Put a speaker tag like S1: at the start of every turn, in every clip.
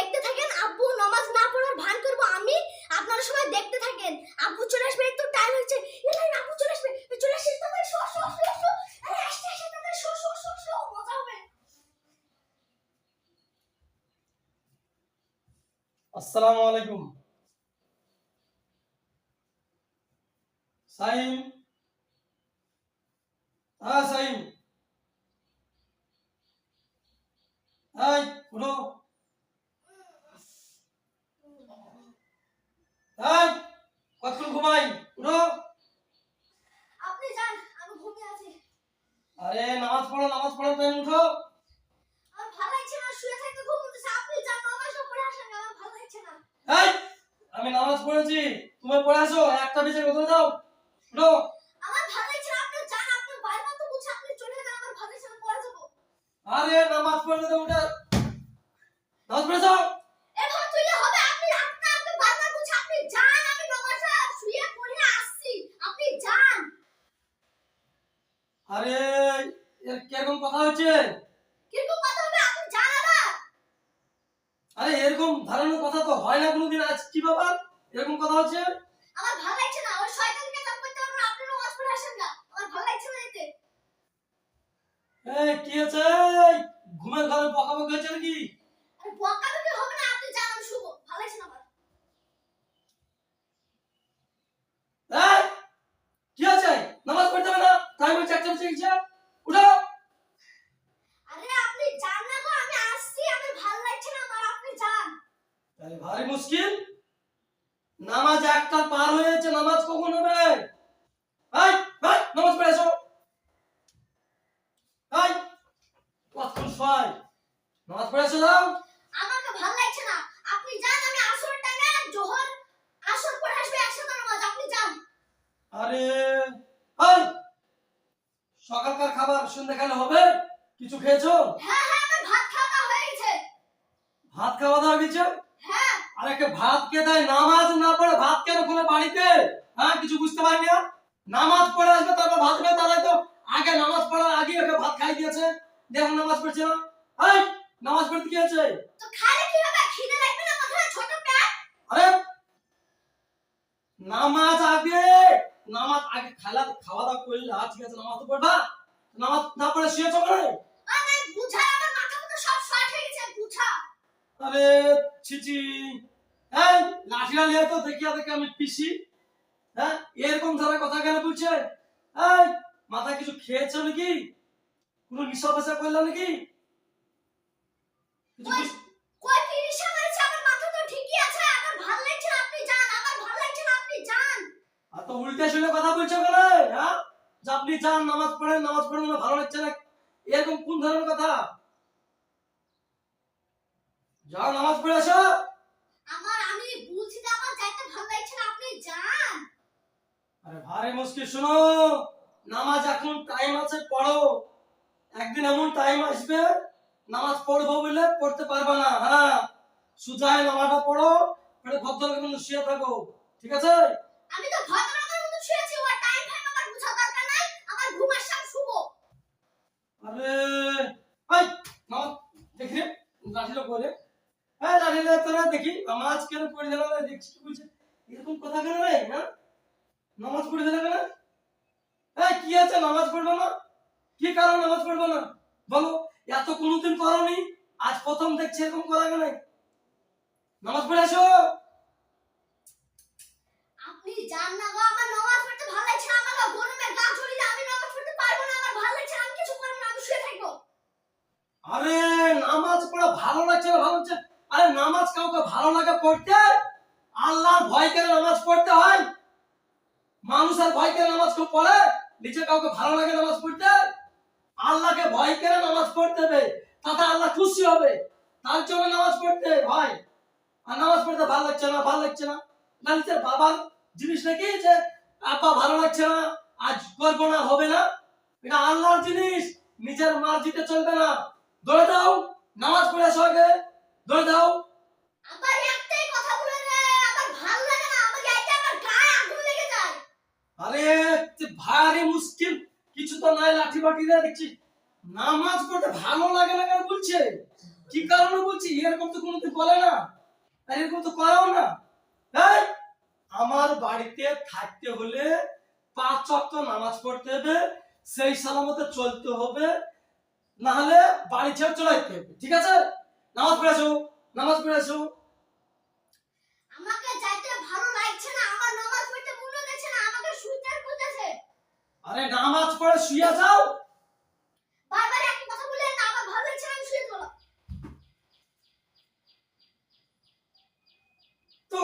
S1: দেখতে থাকেন, আব্বু নামাজ না পড়ার ভান করব আমি, আপনারা সবাই দেখতে থাকেন। আব্বু চলে আসবে, একটু টাইম হচ্ছে। এলাই আব্বু চলে আসবে চলে আসছে তাদের শো শো শো শো। আরে আসছে আসছে তাদের শো শো শো শো, মজা হবে।
S2: আসসালামু আলাইকুম। সাইম। হ্যাঁ সাইম এই উঠো এই কতক্ষণ ঘুমাই উঠো
S1: আপনি যান আমি ঘুমিয়ে আছি
S2: আরে নামাজ পড়ো নামাজ পড়ো টাইম উঠো।
S1: আমার ভালো লাগছে না শুয়ে থাকতে হচ্ছে আপনি যান পড়ে আসেন আমার ভালো লাগছে না।
S2: এই আমি নামাজ পড়েছি তুমি পড়ে আসো একটা বেজে কোথায় যাও উঠো।
S1: আমার ভালো লাগছে না আপনি যান আপনি বারবার তো বলছে আপনি চলে যান আমার ভালো লাগছে না পড়ে যাব।
S2: আরে নামাজ পড়লে তো উঠে নামাজ পড়ে যাও।
S1: এভাবে তুইলে হবে আপনি আপনি আপনি বারবার বলছে আপনি যান আমি নামাজটা শুয়ে পড়ে আসছি আপনি যান।
S2: আরে কীরকম কথা হচ্ছে?
S1: কীরকম কথা হবে আপনি যান না।
S2: আরে এরকম ধারণার কথা তো হয় না কোনোদিন। আজ কি ব্যাপার? এরকম কথা হচ্ছে
S1: আমার ভালো লাগছে না ওই শয়তানকে কাম করতে পারব না আপনি নামাজ পড়ে আসেন না আমার ভালো লাগছে না এতে
S2: এই কি হচ্ছে এই, ঘুমের ঘরে বকাবকি হচ্ছে নাকি
S1: আরে বকা বকি হবে না আপনি যান আমি শুভ ভালো লাগছে না আমার
S2: এই কি হচ্ছে নামাজ পড়তে হবে না টাইম হচ্ছে একটা বেজে গেছে উঠো
S1: আরে আপনি যান না গো আমি আসছি আমি ভালো লাগছে না আমার আপনি যান
S2: তাহলে ভারী মুশকিল। নামাজ একটা পার হয়ে যাচ্ছে নামাজ কখন হবে? নামাজ পড়ে এসো। এই কতক্ষণ শোয় নামাজ পড়ে এসো যাও।
S1: আমাকে ভালো লাগছে না। আপনি যান আমি আসর টাইমে জোহর আসর পড়ে আসবে একসাথে নামাজ। আপনি যান।
S2: আরে সকালকার খাবার সন্ধ্যে খেলে হবে? কিছু খেয়েছো?
S1: হ্যাঁ হ্যাঁ আমার ভাত খাওয়া হয়ে গেছে।
S2: ভাত খাওয়া দাওয়া গেছে আরে কে ভাত কে দেয়? নামাজ না পড়ে ভাত কেন খুলে বাড়িতে? হ্যাঁ কিছু বুঝতে পারি না নামাজ পড়ে আসবে তারপর ভাত খাবে তাহলে তো আগে নামাজ পড়ার আগে ওকে ভাত খাই দিয়েছে। দেখুন নামাজ পড়ছে না। এই নামাজ পড়তে কি আছে
S1: তো খালে কি হবে? খিদে লাগবে না মাথায়? ছোট পেট
S2: আরে নামাজ আগে নামাজ আগে খালা খাওয়া দাওয়া করলে আর ঠিক আছে নামাজ তো পড়বা? নামাজ না পড়ে শুয়েছো কেন
S1: মানে বুঝা আমার মাথা মতো সব শর্ট হয়ে গেছে বুঝা
S2: আরে ছিচি এই লাঠিটা নিয়ে তো দেখিয়া দেখে আমি পিসি। হ্যাঁ এরকম ধরে কথা কেন বলছে? এই মাথা কিছু খেয়েছো নাকি? কোনো নিশা পেশা করল নাকি?
S1: তো
S2: উল্টে শুনে কথা বলছো কেন? হ্যাঁ আপনি যান নামাজ পড়েন নামাজ পড়েন ভালো লাগছে না। এরকম কোন ধরনের কথা? যাও নামাজ পড়ে আসো।
S1: আমার আমি বলছি যে আমার যাইতে ভালো লাগছে না আপনি যান।
S2: আরে ভারী মুশকিল শোনো। নামাজ এখন টাইম আছে পড়ো। একদিন এমন টাইম আসবে নামাজ পড়ব বলে পড়তে পারবে না হ্যাঁ? সুজায় নামাজটা পড়ো পড়ে ভদ্রলোকের মধ্যে শুয়ে থাকো ঠিক আছে?
S1: আমি তো ভদ্রলোকের মতো শুয়েছি ওর টাইম ফাইম আমার বুঝা দরকার নাই আমার ঘুম আসছে আমি শুবো
S2: আরে এই নামাজ দেখি রে লাঠিটা বলে হ্যাঁ লাঠিটা তোরা দেখি নামাজ কেন পড়ে দিল না? দেখছি কি বলছে? এরকম কথা কেন রে হ্যাঁ নামাজ পড়ে দিল কেন? এই কি আছে নামাজ পড়ব না? কি কারণ নামাজ পড়ব না? বলো এত কোনোদিন করনি? আজ প্রথম দেখছি এরকম করা কেন? নামাজ পড়ে আসো।
S1: আপনি যান না গো আমার নামাজ পড়তে ভালো লাগছে আমার গরমে গা জ্বলিয়ে আমি নামাজ পড়তে পারব না আমার ভালো লাগছে আমি কিছু করব না আমি শুয়ে থাকব।
S2: আরে নামাজ পড়া ভালো লাগছে না ভালো লাগছে নামাজ কাউকে ভালো লাগে পড়তে? আল্লাহর ভয় করে নামাজ পড়তে হয়? মানুষের ভয় করে নামাজ কেউ পড়ে? নিচে কাউকে ভালো লাগে নামাজ পড়তে? আল্লাহকে ভয় করে নামাজ পড়তে হবে? তাতে আল্লাহ খুশি হবে। তার জন্য নামাজ পড়তে হয়। আর নামাজ পড়তে ভালো লাগছে না? ভালো লাগছে না? না বাবার জিনিস নাকি যে আব্বা ভালো লাগছে না? আজ করব না, হবে না? এটা আল্লাহর জিনিস। নিজের মার্জিতে চলবে না। দৌড়ে দাও, নামাজ পড়ে আসো আগে। দৌড়ে দাও।
S1: আবার একটাই কথা বলে রে আমার ভালো লাগে না আমার যাইতে আমার গায়ে আগুন লেগে যায়।
S2: আরে তে ভারী মুশকিল কিছু তো নাই লাঠি বাটি দিয়ে দেখছি। নামাজ পড়তে ভালো লাগে না কেন বলছে? কি কারণে বলছি? এরকম তো কোনোদিন বলে না। আর এরকম তো করাও না। তাই আমার বাড়িতে থাকতে হলে পাঁচ ওয়াক্ত নামাজ পড়তে হবে সেই সালামতে চলতে হবে না হলে বাড়ি ছেড়ে চলে যেতে হবে। ঠিক আছে? নামাজ পড়ে আসো নামাজ পড়ে আসো
S1: আমাকে যাইতে ভালো লাগছে না আমার নামাজ পড়তে মনে হচ্ছে না আমাকে শুইতে বলতেছে।
S2: আরে নামাজ পড়ে শুয়ে যাও।
S1: বারবার একই কথা বলে না আমার ভালো লাগছে না আমি শুয়ে গেলাম
S2: তো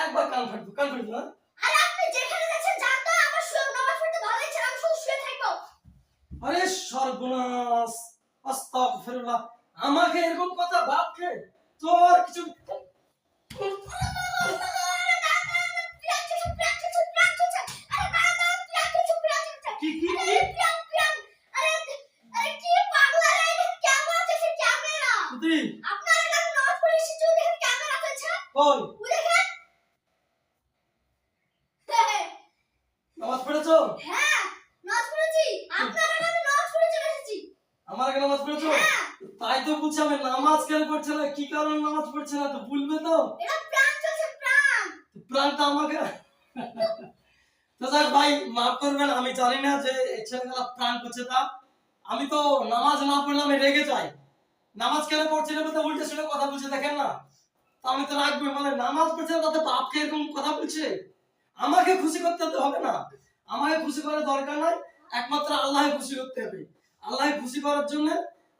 S2: একবার কান ফাটবো কান ফাটবো না
S1: আরে আপনি যেখানে যাচ্ছেন যান তো আমার শুয়ে নামাজ পড়তে ভালো লাগছে না আমি শুধু শুয়ে থাকব
S2: আরে সর্বনাশ। আস্তাগফিরুল্লাহ। আমাকে এরকম কথা ভাবছে তোর কিছু কি কি কি? তুই নামাজ পড়েছো? আমার নামাজ পড়েছো? তাই তো বলছি আমি নামাজ কেন পড়ছে না? কি কারণে নামাজ পড়ছে না? তো তো। প্রাণটা আমাকে। তো যাক ভাই মাফ করবেন আমি জানি না যে ছেলেগুলা প্রাণ করছে তা। আমি তো নামাজ না পড়লে আমি রেগে যাই। নামাজ কেন পড়ছে না বলতে উল্টে সেটা কথা বলছে দেখেন না। তো আমি তো রাখব মানে নামাজ পড়ছে না তাতে বাপকে এরকম কথা বলছে? আমাকে খুশি করতে তো হবে না। আমাকে খুশি করার দরকার নাই। একমাত্র আল্লাহ খুশি করতে হবে। আল্লাহ খুশি করার জন্য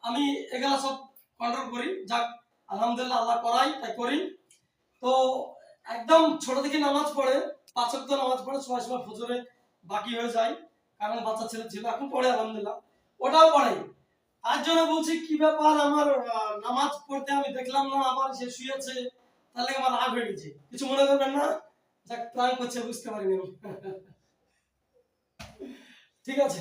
S2: আমি এগুলা সব কন্ট্রোল করি। যাক, আলহামদুলিল্লাহ আল্লাহ করাই, তাই করি। তো একদম ছোট থেকে নামাজ পড়ে, পাঁচ ওয়াক্ত নামাজ পড়ে সময় সময় ফজরে বাকি হয়ে যায়, কারণ বাচ্চা ছেলে ছিল, এখন পড়ে আলহামদুলিল্লাহ। ওটাও পড়ে। তার জন্য বলছি, কি ব্যাপার আমার নামাজ পড়তে আমি দেখলাম না, আবার সে শুয়েছে তাহলে আমার রাগ হয়ে গেছে। কিছু মনে করবেন না? যাক, প্রাণ করছে, বুঝতে পারিনি ঠিক আছে।